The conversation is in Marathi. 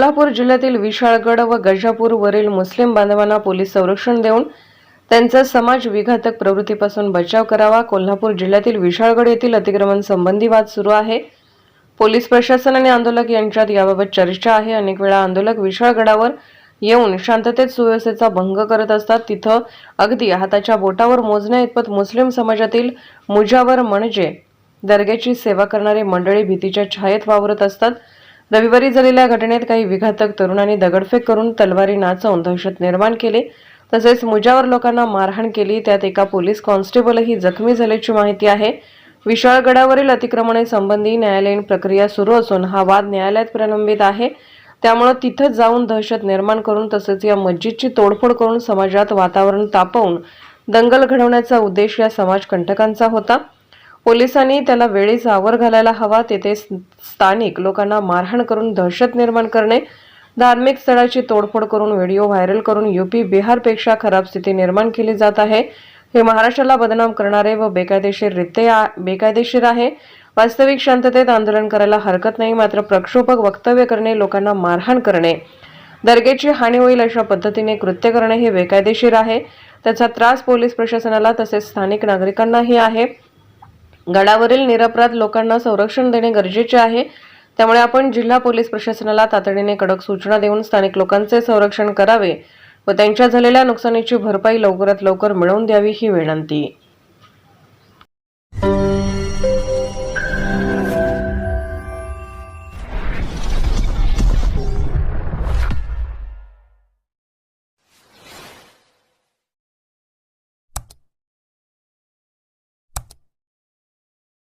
कोल्हापूर जिल्ह्यातील विशाळगड व गजापूरवरील मुस्लिम बांधवांना पोलीस संरक्षण देऊन त्यांचा समाज विघातक प्रवृत्तीपासून बचाव करावा. कोल्हापूर जिल्ह्यातील विशाळगड येथील अतिक्रमण संबंधी वाद सुरू आहे. पोलीस प्रशासन आणि आंदोलक यांच्यात याबाबत चर्चा आहे. अनेक वेळा आंदोलक विशाळगडावर येऊन शांततेत सुव्यवस्थेचा भंग करत असतात. तिथं अगदी हाताच्या बोटावर मोजण्या इतपत मुस्लिम समाजातील मुजावर म्हणजे दर्ग्याची सेवा करणारी मंडळी भीतीच्या छायेत वावरत असतात. रविवारी झालेल्या घटनेत काही विघातक तरुणांनी दगडफेक करून तलवारी नाचवून दहशत निर्माण केले. तसेच मुजावर लोकांना मारहाण केली. त्यात एका पोलीस कॉन्स्टेबलही जखमी झाल्याची माहिती आहे. विशाळगडावरील अतिक्रमणासंबंधी न्यायालयीन प्रक्रिया सुरू असून हा वाद न्यायालयात प्रलंबित आहे. त्यामुळे तिथं जाऊन दहशत निर्माण करून तसेच या मस्जिदची तोडफोड करून समाजात वातावरण तापवून दंगल घडवण्याचा उद्देश या समाजकंटकांचा होता. पोलिसांनी त्याला वेळीच आवर घालायला हवा. तेथे स्थानिक लोकांना मारहाण करून दहशत निर्माण करणे धार्मिक स्थळाची तोडफोड करून व्हिडिओ व्हायरल करून युपी बिहारपेक्षा खराब स्थिती निर्माण केली जात आहे. हे महाराष्ट्राला बदनाम करणारे व बेकायदेशीररित्या बेकायदेशीर आहे. वास्तविक शांततेत आंदोलन करायला हरकत नाही मात्र प्रक्षोभक वक्तव्य करणे लोकांना मारहाण करणे. दर्गेची हानी होईल अशा पद्धतीने कृत्य करणे हे बेकायदेशीर आहे. त्याचा त्रास पोलीस प्रशासनाला तसेच स्थानिक नागरिकांनाही आहे. गडावरील निरपराध लोकांना संरक्षण देणे गरजेचे आहे. त्यामुळे आपण जिल्हा पोलीस प्रशासनाला तातडीने कडक सूचना देऊन स्थानिक लोकांचे संरक्षण करावे व त्यांच्या झालेल्या नुकसानीची भरपाई लवकरात लवकर मिळवून द्यावी ही विनंती.